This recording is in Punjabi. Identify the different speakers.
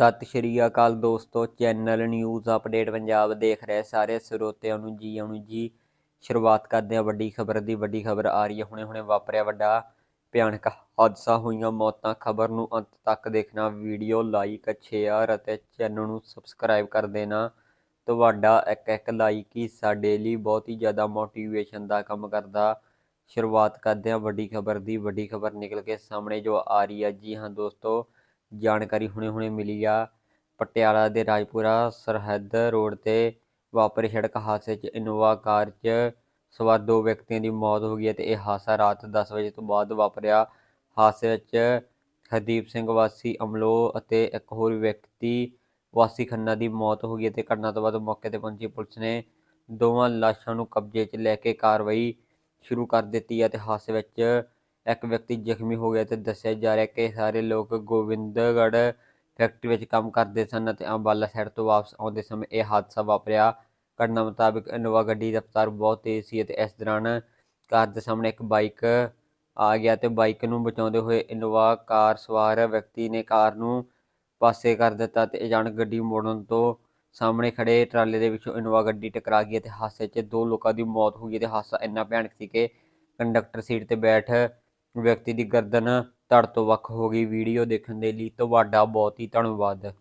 Speaker 1: ਸਤਿ ਸ਼੍ਰੀ ਅਕਾਲ ਦੋਸਤੋ, ਚੈਨਲ ਨਿਊਜ਼ ਅਪਡੇਟ ਪੰਜਾਬ ਦੇਖ ਰਹੇ ਸਾਰੇ ਸਰੋਤਿਆਂ ਨੂੰ ਜੀ, ਆਉਣ ਜੀ। ਸ਼ੁਰੂਆਤ ਕਰਦੇ ਹਾਂ ਵੱਡੀ ਖਬਰ ਦੀ, ਵੱਡੀ ਖਬਰ ਆ ਰਹੀ ਹੈ। ਹੁਣੇ ਹੁਣੇ ਵਾਪਰਿਆ ਵੱਡਾ ਭਿਆਨਕ ਹਾਦਸਾ ਹੋਈਆਂ ਮੌਤਾਂ। ਖਬਰ ਨੂੰ ਅੰਤ ਤੱਕ ਦੇਖਣਾ, ਵੀਡੀਓ ਲਾਈਕ, ਸ਼ੇਅਰ ਅਤੇ ਚੈਨਲ ਨੂੰ ਸਬਸਕ੍ਰਾਈਬ ਕਰ ਦੇਣਾ। ਤੁਹਾਡਾ ਇੱਕ ਇੱਕ ਲਾਈਕ ਹੀ ਸਾਡੇ ਲਈ ਬਹੁਤ ਹੀ ਜ਼ਿਆਦਾ ਮੋਟੀਵੇਸ਼ਨ ਦਾ ਕੰਮ ਕਰਦਾ। ਸ਼ੁਰੂਆਤ ਕਰਦੇ ਹਾਂ ਵੱਡੀ ਖਬਰ ਦੀ, ਵੱਡੀ ਖਬਰ ਨਿਕਲ ਕੇ ਸਾਹਮਣੇ ਜੋ ਆ ਰਹੀ ਹੈ। ਜੀ ਹਾਂ ਦੋਸਤੋ ਜਾਣਕਾਰੀ ਹੁਣੇ-ਹੁਣੇ ਮਿਲੀ ਆ। ਪਟਿਆਲਾ ਦੇ ਰਾਜਪੁਰਾ ਸਰਹੱਦ ਰੋਡ ਤੇ ਵਾਪਰੇ ਸੜਕ ਹਾਦਸੇ 'ਚ ਇਨੋਵਾ ਕਾਰ 'ਚ ਸਵਾਰ ਦੋ ਵਿਅਕਤੀਆਂ ਦੀ ਮੌਤ ਹੋ ਗਈ ਹੈ ਤੇ ਇਹ ਹਾਦਸਾ ਰਾਤ 10 ਵਜੇ ਤੋਂ ਬਾਅਦ ਵਾਪਰਿਆ। ਹਾਦਸੇ ਵਿੱਚ ਹਰਦੀਪ ਸਿੰਘ ਵਾਸੀ ਅਮਲੋ ਅਤੇ ਇੱਕ ਹੋਰ ਵਿਅਕਤੀ ਵਾਸੀ ਖੰਨਾ ਦੀ ਮੌਤ ਹੋ ਗਈ ਹੈ ਤੇ ਘਟਨਾ ਤੋਂ ਬਾਅਦ ਮੌਕੇ ਤੇ ਪਹੁੰਚੀ ਪੁਲਿਸ ਨੇ ਦੋਵਾਂ ਲਾਸ਼ਾਂ ਨੂੰ ਕਬਜ਼ੇ 'ਚ ਲੈ ਕੇ ਕਾਰਵਾਈ ਸ਼ੁਰੂ ਕਰ ਦਿੱਤੀ ਹੈ ਤੇ ਹਾਦਸੇ ਵਿੱਚ ਇੱਕ ਵਿਅਕਤੀ ਜ਼ਖਮੀ ਹੋ ਗਿਆ ਤੇ ਦੱਸਿਆ ਜਾ ਰਿਹਾ ਕਿ ਸਾਰੇ ਲੋਕ ਗੋਬਿੰਦਗੜ੍ਹ ਫੈਕਟਰੀ ਵਿੱਚ ਕੰਮ ਕਰਦੇ ਸਨ ਅਤੇ ਅੰਬਾਲਾ ਸਾਈਡ ਤੋਂ ਵਾਪਸ ਆਉਂਦੇ ਸਮੇਂ ਇਹ ਹਾਦਸਾ ਵਾਪਰਿਆ। ਘਟਨਾ ਮੁਤਾਬਕ ਇਨੋਵਾ ਗੱਡੀ ਦੀ ਰਫ਼ਤਾਰ ਬਹੁਤ ਤੇਜ਼ ਸੀ ਅਤੇ ਇਸ ਦੌਰਾਨ ਕਾਰ ਦੇ ਸਾਹਮਣੇ ਇੱਕ ਬਾਈਕ ਆ ਗਿਆ ਤੇ ਬਾਈਕ ਨੂੰ ਬਚਾਉਂਦੇ ਹੋਏ ਇਨੋਵਾ ਕਾਰ ਸਵਾਰ ਵਿਅਕਤੀ ਨੇ ਕਾਰ ਨੂੰ ਪਾਸੇ ਕਰ ਦਿੱਤਾ ਤੇ ਅਚਾਨਕ ਗੱਡੀ ਮੋੜਨ ਤੋਂ ਸਾਹਮਣੇ ਖੜੇ ਟਰਾਲੇ ਦੇ ਵਿੱਚੋਂ ਇਨੋਵਾ ਗੱਡੀ ਟਕਰਾ ਗਈ ਤੇ ਹਾਦਸੇ 'ਚ ਦੋ ਲੋਕਾਂ ਦੀ ਮੌਤ ਹੋ ਗਈ ਤੇ ਹਾਦਸਾ ਇੰਨਾ ਭਿਆਨਕ ਸੀ ਕਿ ਕੰਡਕਟਰ ਸੀਟ ਤੇ ਬੈਠ ਵਿਅਕਤੀ ਦੀ ਗਰਦਨ ਧੜ ਤੋਂ ਵੱਖ ਹੋ ਗਈ। ਵੀਡੀਓ ਦੇਖਣ ਦੇ ਲਈ ਤੁਹਾਡਾ ਬਹੁਤ ਹੀ ਧੰਨਵਾਦ।